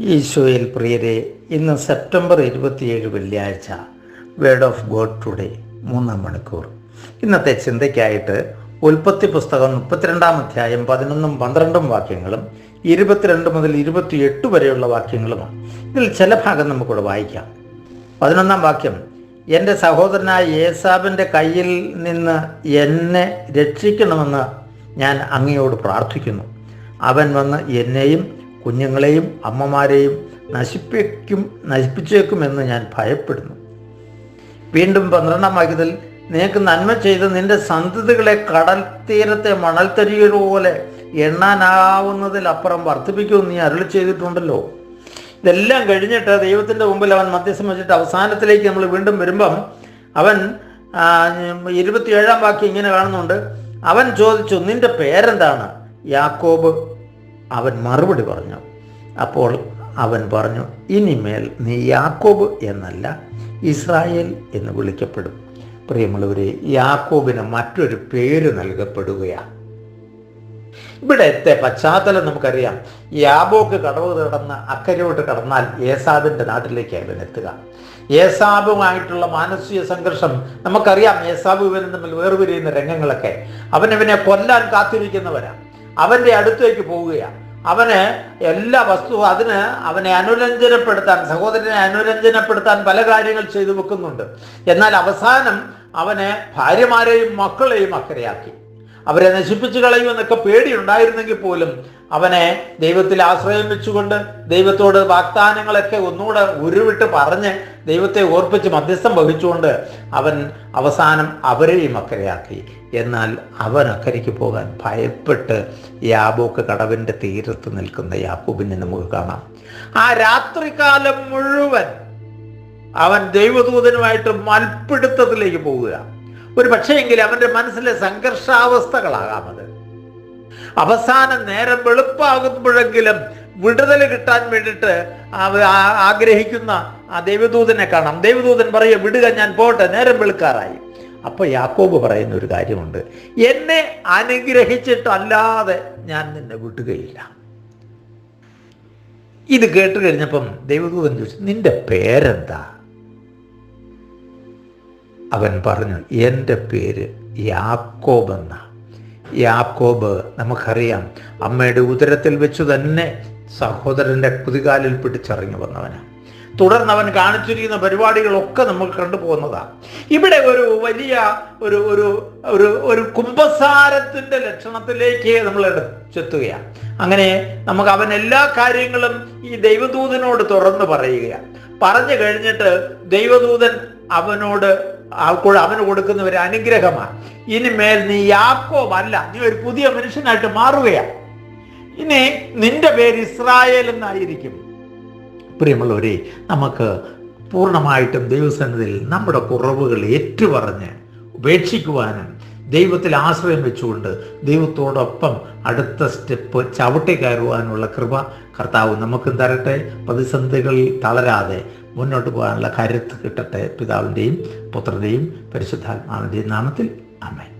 ഈശോയിൽ പ്രിയരെ ഇന്ന് സെപ്റ്റംബർ ഇരുപത്തിയേഴ് വെള്ളിയാഴ്ച വേർഡ് ഓഫ് ഗോഡ് ടുഡേ മൂന്നാം മണിക്കൂർ. ഇന്നത്തെ ചിന്തയ്ക്കായിട്ട് ഉൽപ്പത്തി പുസ്തകം മുപ്പത്തിരണ്ടാം അധ്യായം പതിനൊന്നും പന്ത്രണ്ടും വാക്യങ്ങളും ഇരുപത്തിരണ്ട് മുതൽ ഇരുപത്തിയെട്ട് വരെയുള്ള വാക്യങ്ങളുമാണ്. ഇതിൽ ചില ഭാഗം നമുക്കിവിടെ വായിക്കാം. പതിനൊന്നാം വാക്യം എന്റെ സഹോദരനായ ഏസാബിന്റെ കയ്യിൽ നിന്ന് എന്നെ രക്ഷിക്കണമെന്ന് ഞാൻ അങ്ങയോട് പ്രാർത്ഥിക്കുന്നു. അവൻ വന്ന് എന്നെയും കുഞ്ഞുങ്ങളെയും അമ്മമാരെയും നശിപ്പിക്കും നശിപ്പിച്ചേക്കുമെന്ന് ഞാൻ ഭയപ്പെടുന്നു. വീണ്ടും പന്ത്രണ്ടാം വാക്യത്തിൽ നിനക്ക് നന്മ ചെയ്ത് നിന്റെ സന്തതികളെ കടൽ തീരത്തെ മണൽത്തരികൾ പോലെ എണ്ണാനാവുന്നതിലപ്പുറം വർദ്ധിപ്പിക്കുമെന്ന് നീ അരുളി ചെയ്തിട്ടുണ്ടല്ലോ. ഇതെല്ലാം കഴിഞ്ഞിട്ട് ദൈവത്തിന്റെ മുമ്പിൽ അവൻ മധ്യസ്ഥം വെച്ചിട്ട് അവസാനത്തിലേക്ക് നമ്മൾ വീണ്ടും വരുമ്പം അവൻ ഇരുപത്തിയേഴാം വാക്യം ഇങ്ങനെ കാണുന്നുണ്ട്. അവൻ ചോദിച്ചു നിന്റെ പേരെന്താണ്? യാക്കോബ്. അവൻ മറുപടി പറഞ്ഞു. അപ്പോൾ അവൻ പറഞ്ഞു ഇനിമേൽ നീ യാക്കോബ് എന്നല്ല ഇസ്രായേൽ എന്ന് വിളിക്കപ്പെടും. പ്രിയമുള്ളവരെ യാക്കോബിന് മറ്റൊരു പേര് നൽകപ്പെടുകയാണ് ഇവിടത്തെ പശ്ചാത്തലം നമുക്കറിയാം. യാബോക്ക് കടവ് കടന്ന് അക്കരയോട്ട് കടന്നാൽ ഏസാബിന്റെ നാട്ടിലേക്ക് അവൻ എത്തുക. ഏസാബുമായിട്ടുള്ള മാനസിക സംഘർഷം നമുക്കറിയാം. ഏസാബ് ഇവനും തമ്മിൽ വേർപിരിയുന്ന രംഗങ്ങളൊക്കെ. അവനവനെ കൊല്ലാൻ കാത്തിരിക്കുന്നവരാ. അവന്റെ അടുത്തേക്ക് പോവുകയാണ് അവന് എല്ലാ വസ്തുവും അതിന് അവനെ അനുരഞ്ജനപ്പെടുത്താൻ സഹോദരനെ അനുരഞ്ജനപ്പെടുത്താൻ പല കാര്യങ്ങൾ ചെയ്തു വെക്കുന്നുണ്ട്. എന്നാൽ അവസാനം അവനെ ഭാര്യമാരെയും മക്കളെയും അക്കരയാക്കി. അവരെ നശിപ്പിച്ചു കളയുമെന്നൊക്കെ പേടിയുണ്ടായിരുന്നെങ്കിൽ പോലും അവനെ ദൈവത്തിൽ ആശ്രയം വെച്ചുകൊണ്ട് ദൈവത്തോട് വാഗ്ദാനങ്ങളൊക്കെ ഒന്നുകൂടെ ഉരുവിട്ട് പറഞ്ഞ് ദൈവത്തെ ഓർപ്പിച്ച് മധ്യസ്ഥം വഹിച്ചുകൊണ്ട് അവൻ അവസാനം അവരെയും അക്കരയാക്കി. എന്നാൽ അവൻ അക്കരയ്ക്ക് പോകാൻ ഭയപ്പെട്ട് യാബോക്ക് കടവിന്റെ തീരത്ത് നിൽക്കുന്ന യാക്കൂബിനെ നമുക്ക് കാണാം. ആ രാത്രികാലം മുഴുവൻ അവൻ ദൈവദൂതനുമായിട്ട് മൽപ്പിടുത്തത്തിലേക്ക് പോവുക. ഒരു പക്ഷേയെങ്കിൽ അവന്റെ മനസ്സിലെ സംഘർഷാവസ്ഥകളാകാം അത് അവസാന നേരം വെളുപ്പാകുമ്പോഴെങ്കിലും വിടുതൽ കിട്ടാൻ വേണ്ടിയിട്ട് ആഗ്രഹിക്കുന്ന ആ ദൈവദൂതനെ കാണാം. ദൈവദൂതൻ പറയുക വിടുക ഞാൻ പോട്ടെ നേരം വെളുക്കാറായി. അപ്പോൾ യാക്കോബ് പറയുന്ന ഒരു കാര്യമുണ്ട്. എന്നെ അനുഗ്രഹിച്ചിട്ടല്ലാതെ ഞാൻ നിന്നെ വിടുകയില്ല. ഇത് കേട്ട് കഴിഞ്ഞപ്പം ദൈവദൂതൻ ചോദിച്ചു നിന്റെ പേരെന്താ? അവൻ പറഞ്ഞു എന്റെ പേര് യാക്കോബ് എന്ന. യാക്കോബ് നമുക്കറിയാം അമ്മയുടെ ഉദരത്തിൽ വെച്ച് തന്നെ സഹോദരന്റെ കുതികാലിൽ പിടിച്ചറിഞ്ഞു വന്നവനാണ് തുടർന്ന് അവൻ കാണിച്ചിരിക്കുന്ന പരിപാടികളൊക്കെ നമുക്ക് കണ്ടുപോകുന്നതാണ് ഇവിടെ ഒരു വലിയ ഒരു ഒരു ഒരു ഒരു കുംഭസാരത്തിന്റെ ലക്ഷണത്തിലേക്ക് നമ്മൾ ചെത്തുകയാണ് അങ്ങനെ നമുക്ക് അവൻ എല്ലാ കാര്യങ്ങളും ഈ ദൈവദൂതനോട് തുറന്നു പറയുകയാണ് പറഞ്ഞു കഴിഞ്ഞിട്ട് ദൈവദൂതൻ അവനോട് ആൾക്കൂടെ അവന് കൊടുക്കുന്ന ഒരു അനുഗ്രഹമാണ് ഇനിമേൽ നീ യാക്കോബല്ല നീ ഒരു പുതിയ മനുഷ്യനായിട്ട് മാറുകയാണ്. ഇനി നിന്റെ പേര് ഇസ്രായേൽ എന്നായിരിക്കും. പ്രിയമുള്ളവരെ നമുക്ക് പൂർണമായിട്ടും ദൈവസന്നിധിയിൽ നമ്മുടെ കുറവുകൾ ഏറ്റുപറഞ്ഞ് ഉപേക്ഷിക്കുവാനും ദൈവത്തിൽ ആശ്രയം വെച്ചുകൊണ്ട് ദൈവത്തോടൊപ്പം അടുത്ത സ്റ്റെപ്പ് ചവിട്ടി കയറുവാനുള്ള കൃപ കർത്താവ് നമുക്കും തരട്ടെ. പ്രതിസന്ധികളിൽ തളരാതെ മുന്നോട്ട് പോകാനുള്ള കരുത്ത് കിട്ടട്ടെ. പിതാവിന്റെയും പുത്രന്റെയും പരിശുദ്ധാത്മാവിന്റെയും നാമത്തിൽ. അമ്മേ